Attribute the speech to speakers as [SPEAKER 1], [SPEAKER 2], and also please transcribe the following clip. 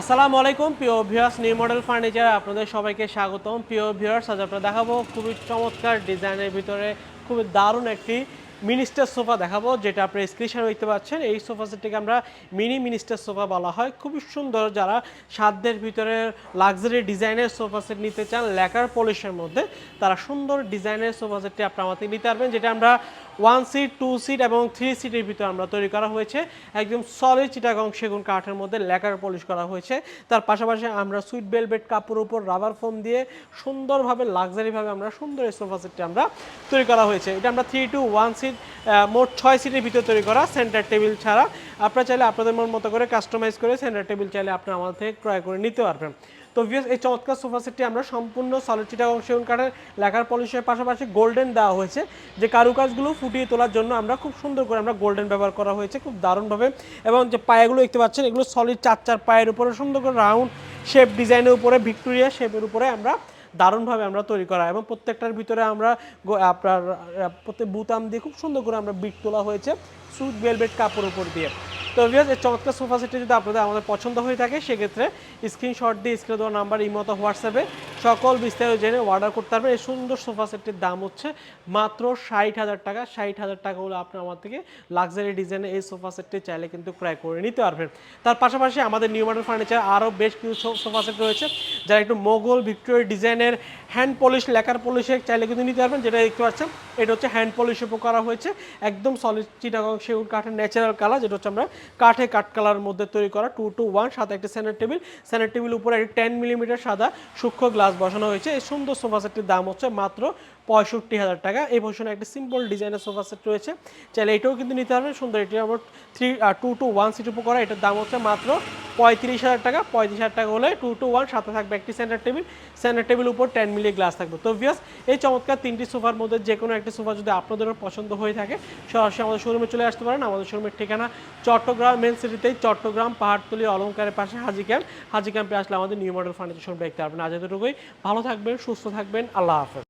[SPEAKER 1] আসসালামু আলাইকুম, প্রিয় ভিউয়ার্স নিউ মডেল ফার্নিচার আপনাদের সবাইকে স্বাগতম। প্রিয় ভিউয়ার্স আজ আপনারা দেখাবো খুবই চমৎকার ডিজাইনের ভিতরে খুবই দারুণ একটি মিনিস্টার সোফা দেখাবো, যেটা আপনি স্ক্রিনশট দেখতে পাচ্ছেন। এই সোফা সেটটিকে আমরা মিনি মিনিস্টার সোফা বলা হয়। খুবই সুন্দর যারা সাধ্যের ভিতরে লাক্সারি ডিজাইনের সোফা সেট নিতে চান লেকার পলিশের মধ্যে, তারা সুন্দর ডিজাইনের সোফা সেটটি আপনি আমাদের নিতে পারবেন, যেটা আমরা ওয়ান সিট টু সিট এবং থ্রি সিটের ভিতরে আমরা তৈরি করা হয়েছে। একদম সলিড চিটাগং সেগুন কাঠের মধ্যে লেকার পলিশ করা হয়েছে। তার পাশাপাশি আমরা সুইট বেলভেট কাপড়ের উপর রাবার ফোম দিয়ে সুন্দরভাবে লাক্সারিভাবে আমরা সুন্দর এই সোফা সেটটি আমরা তৈরি করা হয়েছে। এটা আমরা থ্রি টু ওয়ান সিট মোট ছয় সিটের ভিতরে তৈরি করা সেন্টার টেবিল ছাড়া। আপনারা চাইলে আপনাদের মন মতো করে কাস্টমাইজ করে সেন্টার টেবিল চাইলে আপনি আমাদের থেকে ক্রয় করে নিতে পারবেন। তো ভিউস এই চমৎকার সোফা সেটটি আমরা সম্পূর্ণ সলিড চিটাগং সেগুন কাঠের লেখার পলিশের পাশাপাশি গোল্ডেন দেওয়া হয়েছে। যে কারুকাজগুলো ফুটিয়ে তোলার জন্য আমরা খুব সুন্দর করে আমরা গোল্ডেন ব্যবহার করা হয়েছে খুব দারুণভাবে। এবং যে পায়াগুলো দেখতে পাচ্ছেন, এগুলো সলিড চার চার পায়ের উপরে সুন্দর করে রাউন্ড শেপ ডিজাইনের উপরে ভিক্টোরিয়া শেপের উপরে আমরা দারুণভাবে আমরা তৈরি করা এবং প্রত্যেকটার ভিতরে আমরা আপনার প্রত্যেক বুতাম দিয়ে খুব সুন্দর করে আমরা বিট তোলা হয়েছে, সুইট ভেলভেট কাপড়ের উপর দিয়ে। তো ভিউয়ার্স এই চমৎকার সোফা সেটটি যদি আপনাদের আমাদের পছন্দ হয়ে থাকে, সেক্ষেত্রে স্ক্রিনশট দিয়ে স্ক্রিনে দেওয়া নাম্বার এই মতো হোয়াটসঅ্যাপে সকল বিস্তারিত জেনে অর্ডার করতে পারবেন। এই সুন্দর সোফা সেটটির দাম হচ্ছে মাত্র ষাট হাজার টাকা। ষাট হাজার টাকা হলে আপনি আমার থেকে লাক্সারি ডিজাইনের এই সোফা সেটটি চাইলে কিন্তু ক্রয় করে নিতে পারবেন। তার পাশাপাশি আমাদের নিউ মডেল ফার্নিচার আরও বেশ কিছু সোফা সেট রয়েছে, যারা একটু মোগল ভিক্টোরিয়া ডিজাইনের হ্যান্ড পলিশ লেকার পলিশে চাইলে কিন্তু নিতে পারবেন, যেটা দেখতে পাচ্ছেন, এটা হচ্ছে হ্যান্ড পলিশ উপর করা হয়েছে, একদম সলিড চিটাগং সেগুন কাঠের ন্যাচারাল কালার যেটা হচ্ছে আমরা কাঠে কাঠ কালার মধ্যে তৈরি করা টু টু ওয়ান সাথে একটি সেন্টার টেবিল সেন্টার টেবিল উপরে একটি টেন মিলিমিটার সাদা সূক্ষ্ম গ্লাস বসানো হয়েছে। এই সুন্দর সোফা সেটটির দাম হচ্ছে মাত্র পঁয়ষট্টি হাজার টাকা। এই ভূষণে একটি সিম্পল ডিজাইনের সোফা সেট রয়েছে। চাইলে এটাও কিন্তু নিতে পারবেন। সুন্দর এটি আমার three two two one seat উপর করা। এটার দাম হচ্ছে মাত্র পঁয়ত্রিশ হাজার টাকা, পঁয়ত্রিশ হাজার টাকা হলে টু টু ওয়ান সাথে থাকবে একটি সেন্টার টেবিল সেন্টার টেবিল উপর টেন মিলিয়ে গ্লাস থাকবে। তো ভিয়াস এই চমৎকার তিনটি সোফার মধ্যে যে কোনো একটি সোফা যদি আপনাদেরও পছন্দ হয়ে থাকে, সরাসরি আমাদের শোরুমে চলে আসতে পারেন। আমাদের শোরুমের ঠিকানা চট্টগ্রাম মেন সিটিতেই চট্টগ্রাম পাহাড়তলি অলঙ্কারের পাশে হাজি ক্যাম্প হাজি ক্যাম্পে আসলে আমাদের নিউ মডেল ফার্নিচার শোরুম দেখতে পারবেন। আজ এতটুকুই। ভালো থাকবেন, সুস্থ থাকবেন। আল্লাহ হাফেজ।